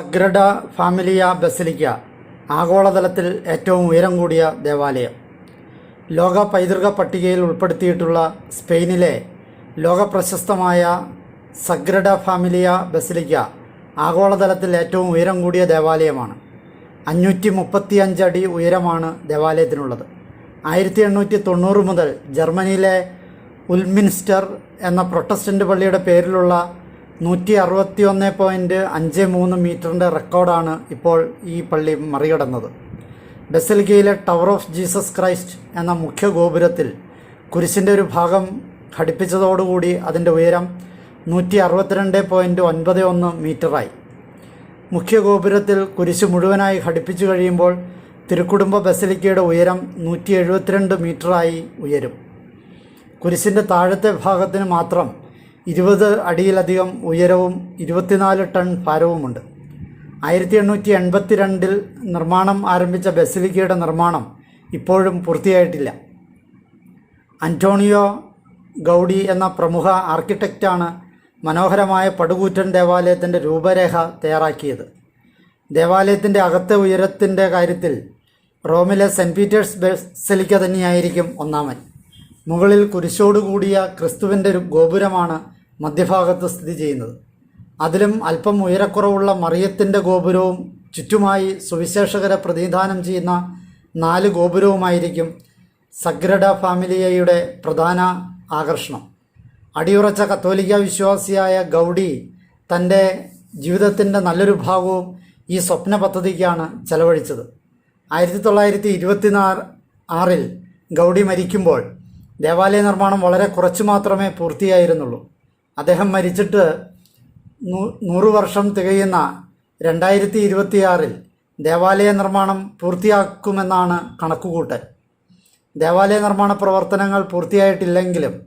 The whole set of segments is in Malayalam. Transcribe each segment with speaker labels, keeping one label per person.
Speaker 1: സഗ്രഡ ഫാമിലിയ ബസലിക്ക ആഗോളതലത്തിൽ ഏറ്റവും ഉയരം കൂടിയ ദേവാലയം. ലോക പൈതൃക പട്ടികയിൽ ഉൾപ്പെടുത്തിയിട്ടുള്ള സ്പെയിനിലെ ലോകപ്രശസ്തമായ സഗ്രഡ ഫാമിലിയ ബസലിക്ക ആഗോളതലത്തിൽ ഏറ്റവും ഉയരം കൂടിയ ദേവാലയമാണ്. അഞ്ഞൂറ്റി മുപ്പത്തി അടി ഉയരമാണ് ദേവാലയത്തിനുള്ളത്. ആയിരത്തി എണ്ണൂറ്റി തൊണ്ണൂറ് മുതൽ ജർമ്മനിയിലെ ഉൽമിൻസ്റ്റർ എന്ന പ്രൊട്ടസ്റ്റന്റ് പള്ളിയുടെ പേരിലുള്ള നൂറ്റി അറുപത്തി ഒന്ന് പോയിന്റ് അഞ്ച് മൂന്ന് മീറ്ററിന്റെ റെക്കോർഡാണ് ഇപ്പോൾ ഈ പള്ളി മറികടന്നത്. ബസലിക്കയിലെ ടവർ ഓഫ് ജീസസ് ക്രൈസ്റ്റ് എന്ന മുഖ്യ ഗോപുരത്തിൽ കുരിശിന്റെ ഒരു ഭാഗം ഘടിപ്പിച്ചതോടുകൂടി അതിന്റെ ഉയരം നൂറ്റി അറുപത്തിരണ്ട് പോയിന്റ് ഒൻപത് ഒന്ന് മീറ്ററായി. മുഖ്യ ഗോപുരത്തിൽ കുരിശ് മുഴുവനായി ഘടിപ്പിച്ചു കഴിയുമ്പോൾ തിരുക്കുടുംബ ബസലിക്കയുടെ ഉയരം നൂറ്റി എഴുപത്തിരണ്ട് മീറ്ററായി ഉയരും. കുരിശിന്റെ താഴത്തെ ഭാഗത്തിന് മാത്രം ഇരുപത് അടിയിലധികം ഉയരവും ഇരുപത്തിനാല് ടൺ ഭാരവുമുണ്ട്. ആയിരത്തി എണ്ണൂറ്റി എൺപത്തി രണ്ടിൽ നിർമ്മാണം ആരംഭിച്ച ബസിലിക്കയുടെ നിർമ്മാണം ഇപ്പോഴും പൂർത്തിയായിട്ടില്ല. അന്റോണിയോ ഗൗഡി എന്ന പ്രമുഖ ആർക്കിടെക്റ്റാണ് മനോഹരമായ പടുകൂറ്റൻ ദേവാലയത്തിന്റെ രൂപരേഖ തയ്യാറാക്കിയത്. ദേവാലയത്തിന്റെ അകത്തെ ഉയരത്തിന്റെ കാര്യത്തിൽ റോമിലെ സെന്റ് പീറ്റേഴ്സ് ബസലിക്ക തന്നെയായിരിക്കും ഒന്നാമൻ. മുകളിൽ കുരിശോടുകൂടിയ ക്രിസ്തുവിന്റെ ഒരു ഗോപുരമാണ് മധ്യഭാഗത്ത് സ്ഥിതി ചെയ്യുന്നത്. അതിലും അല്പം ഉയരക്കുറവുള്ള മറിയത്തിന്റെ ഗോപുരവും ചുറ്റുമായി സുവിശേഷകരെ പ്രതിനിധാനം ചെയ്യുന്ന നാല് ഗോപുരവുമായിരിക്കും സഗ്രഡ ഫാമിലിയയുടെ പ്രധാന ആകർഷണം. അടിയുറച്ച കത്തോലിക്ക വിശ്വാസിയായ ഗൗഡി തന്റെ ജീവിതത്തിന്റെ നല്ലൊരു ഭാഗവും ഈ സ്വപ്ന പദ്ധതിക്കാണ് ചെലവഴിച്ചത്. ആയിരത്തി തൊള്ളായിരത്തി ഇരുപത്തിനാറ് ആറിൽ ഗൗഡി മരിക്കുമ്പോൾ ദേവാലയ നിർമ്മാണം വളരെ കുറച്ച് മാത്രമേ പൂർത്തിയായിരുന്നുള്ളൂ. അദ്ദേഹം മരിച്ചിട്ട് നൂറ് വർഷം തികയുന്ന രണ്ടായിരത്തി ഇരുപത്തിയാറിൽ ദേവാലയ നിർമ്മാണം പൂർത്തിയാക്കുമെന്നാണ് കണക്കുകൂട്ടൽ. ദേവാലയ നിർമ്മാണ പ്രവർത്തനങ്ങൾ പൂർത്തിയായിട്ടില്ലെങ്കിലും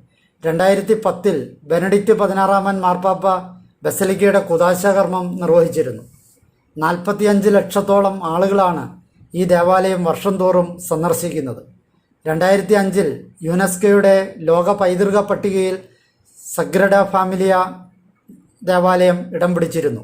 Speaker 1: രണ്ടായിരത്തി പത്തിൽ ബെനഡിക്റ്റ് പതിനാറാമൻ മാർപ്പാപ്പ ബസലിക്കയുടെ കുദാശകർമ്മം നിർവഹിച്ചിരുന്നു. നാൽപ്പത്തിയഞ്ച് ലക്ഷത്തോളം ആളുകളാണ് ഈ ദേവാലയം വർഷം തോറും സന്ദർശിക്കുന്നത്. രണ്ടായിരത്തി അഞ്ചിൽ യുനെസ്കോയുടെ ലോക പൈതൃക പട്ടികയിൽ സഗ്രഡ ഫാമിലിയ ദേവാലയം ഇടം പിടിച്ചിരുന്നു.